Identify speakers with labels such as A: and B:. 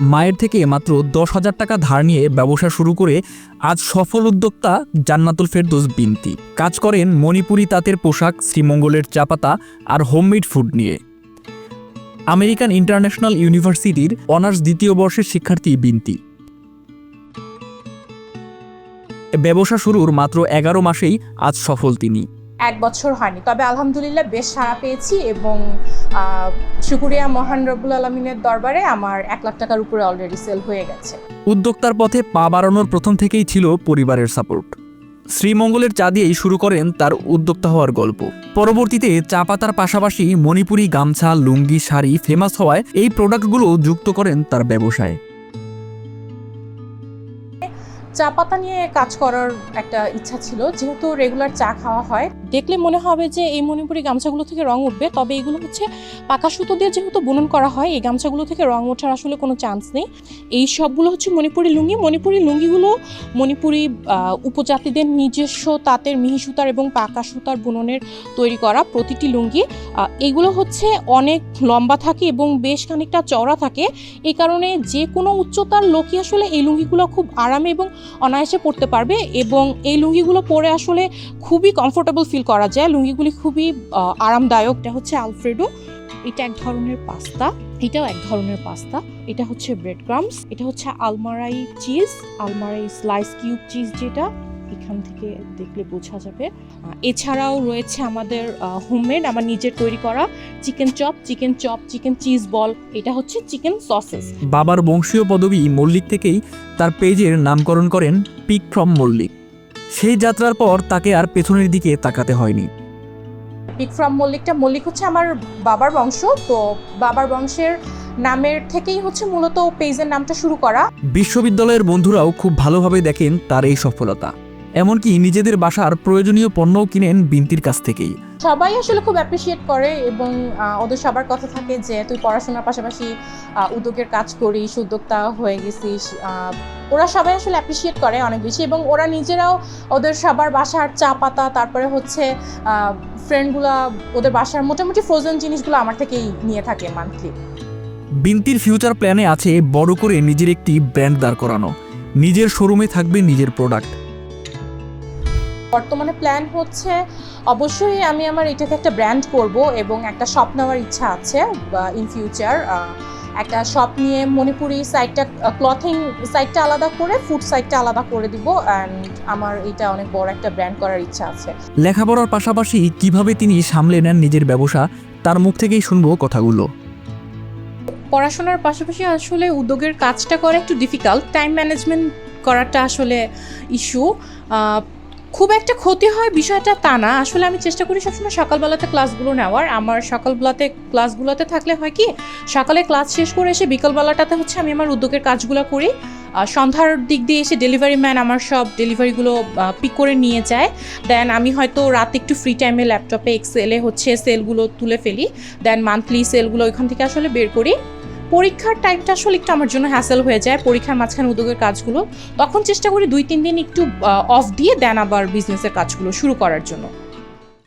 A: মায়ের থেকে মাত্র দশ হাজার টাকা ধার নিয়ে ব্যবসা শুরু করে আজ সফল উদ্যোক্তা জান্নাতুল ফেরদৌস বিনতি। কাজ করেন মণিপুরি তাঁতের পোশাক, শ্রীমঙ্গলের চাপাতা আর হোমমেড ফুড নিয়ে। আমেরিকান ইন্টারন্যাশনাল ইউনিভার্সিটির অনার্স দ্বিতীয় বর্ষের শিক্ষার্থী বিনতি। ব্যবসা শুরুর মাত্র এগারো মাসেই আজ সফল তিনি।
B: এক বছর হয়নি। তবে আলহামদুলিল্লাহ বেশ সাড়া পেয়েছি এবং শুকুরিয়া মহান রব্বুল আলমিনের দরবারে আমার এক লাখ টাকার উপরে অলরেডি সেল হয়ে গেছে।
A: উদ্যোক্তার পথে পা বাড়ানোর প্রথম থেকেই ছিল পরিবারের সাপোর্ট শ্রীমঙ্গলের চা দিয়েই শুরু করেন তার উদ্যোক্তা হওয়ার গল্প। পরবর্তীতে চা পাতার পাশাপাশি মণিপুরি গামছা লুঙ্গি শাড়ি ফেমাস হওয়ায় এই প্রোডাক্টগুলো যুক্ত করেন তার ব্যবসায়।
B: চা পাতা নিয়ে কাজ করার একটা ইচ্ছা ছিল। যেহেতু রেগুলার চা খাওয়া হয় দেখলে মনে হবে যে এই মণিপুরি গামছাগুলো থেকে রং উঠবে, তবে এগুলো হচ্ছে পাকা সুতো দিয়ে যেহেতু বুনন করা হয়, এই গামছাগুলো থেকে রং ওঠার আসলে কোনো চান্স নেই। এই সবগুলো হচ্ছে মণিপুরি লুঙ্গি। মণিপুরি লুঙ্গিগুলো মণিপুরি উপজাতিদের নিজস্ব তাঁতের মিহি সুতার এবং পাকা সুতার বুননের তৈরি করা প্রতিটি লুঙ্গি। এগুলো হচ্ছে অনেক লম্বা থাকে এবং বেশ খানিকটা চওড়া থাকে। এই কারণে যে কোনো উচ্চতার লোকই আসলে এই লুঙ্গিগুলো খুব আরামে এবং অনায়াসে পরতে পারবে এবং এই লুঙ্গিগুলো পরে আসলে খুবই কমফোর্টেবল ফিল করা যায়। লুঙ্গিগুলি খুবই আরামদায়ক। এটা হচ্ছে আলফ্রেডো। এটা এক ধরনের পাস্তা। এটাও এক ধরনের পাস্তা। এটা হচ্ছে ব্রেড ক্রামস এটা হচ্ছে Almarai cheese. Almarai slice cube cheese যেটা। এখান থেকে দেখলে বোঝা যাবে। এছাড়াও রয়েছে আমাদের হোমমেড আমার নিজের তৈরি করা chicken chop chicken chop chicken cheese ball এটা হচ্ছে চিকেন সসেস
A: বাবার বংশীয় পদবী মল্লিক থেকেই তার পেজের নামকরণ করেন পিক ফ্রম মল্লিক। সেই যাত্রার পর তাকে আর পেছনের দিকে তাকাতে হয়নি।
B: বিক্রম ফ্রম মল্লিকটা মল্লিক হচ্ছে আমার বাবার বংশ তো বাবার বংশের নামের থেকেই হচ্ছে মূলত পেজের নামটা শুরু করা।
A: বিশ্ববিদ্যালয়ের বন্ধুরাও খুব ভালোভাবে দেখেন তার এই সফলতা। এমনকি নিজেদের বাসার প্রয়োজনীয় পণ্যও কিনেন বিনতির কাছ থেকেই।
B: সবাই আসলে খুব অ্যাপ্রিসিয়েট করে এবং ওদের সবার কথা থাকে যে তুই পড়াশোনার পাশাপাশি উদ্যোগের কাজ করিস উদ্যোক্তা হয়ে গেছিস। ওরা সবাই আসলে অ্যাপ্রিসিয়েট করে অনেক বেশি এবং ওরা নিজেরাও ওদের সবার বাসার চা পাতা তারপরে হচ্ছে ফ্রেন্ডগুলা ওদের বাসার মোটামুটি ফ্রোজেন জিনিসগুলো আমার থেকেই নিয়ে থাকে মান্থলি
A: বিনতির ফিউচার প্ল্যানে আছে বড় করে নিজের একটি ব্র্যান্ড দাঁড় করানো। নিজের শোরুমে থাকবে নিজের প্রোডাক্ট
B: বর্তমানে প্ল্যান হচ্ছে অবশ্যই আমি আমার এটাকে একটা ব্র্যান্ড করব এবং একটা শপ নেওয়ার ইচ্ছা আছে ইন ফিউচার একটা শপ নিয়ে মণিপুরি সাইডটা ক্লথিং সাইডটা আলাদা করে ফুড সাইডটা আলাদা করে দিব অ্যান্ড আমার এটা অনেক বড় একটা ব্র্যান্ড করার ইচ্ছা আছে।
A: লেখাপড়ার পাশাপাশি কীভাবে তিনি সামলে নেন নিজের ব্যবসা তার মুখ থেকেই শুনব কথাগুলো।
B: পড়াশোনার পাশাপাশি আসলে উদ্যোগের কাজটা করা একটু ডিফিকাল্ট টাইম ম্যানেজমেন্ট করাটা আসলে ইস্যু খুব একটা ক্ষতি হয় বিষয়টা তা না। আসলে আমি চেষ্টা করি সবসময় সকালবেলাতে ক্লাসগুলো নেওয়ার। আমার সকালবেলাতে ক্লাসগুলোতে থাকলে হয় কি, সকালে ক্লাস শেষ করে এসে বিকালবেলাটাতে হচ্ছে আমি আমার উদ্যোগের কাজগুলো করি। সন্ধ্যার দিক দিয়ে এসে ডেলিভারি ম্যান আমার সব ডেলিভারিগুলো পিক করে নিয়ে যায়। দেন আমি হয়তো রাতে একটু ফ্রি টাইমে ল্যাপটপে এক্সেলে হচ্ছে সেলগুলো তুলে ফেলি। দেন মান্থলি সেলগুলো ওইখান থেকে আসলে বের করি। পরীক্ষার টাইমটা আসলে একটু আমার জন্য হ্যাসেল হয়ে যায়। পরীক্ষার মাঝখানে উদ্যোগের কাজগুলো। তখন চেষ্টা করি দুই, তিন দিন একটু অফ দিয়ে দেন আবার বিজনেসের কাজগুলো শুরু করার জন্য।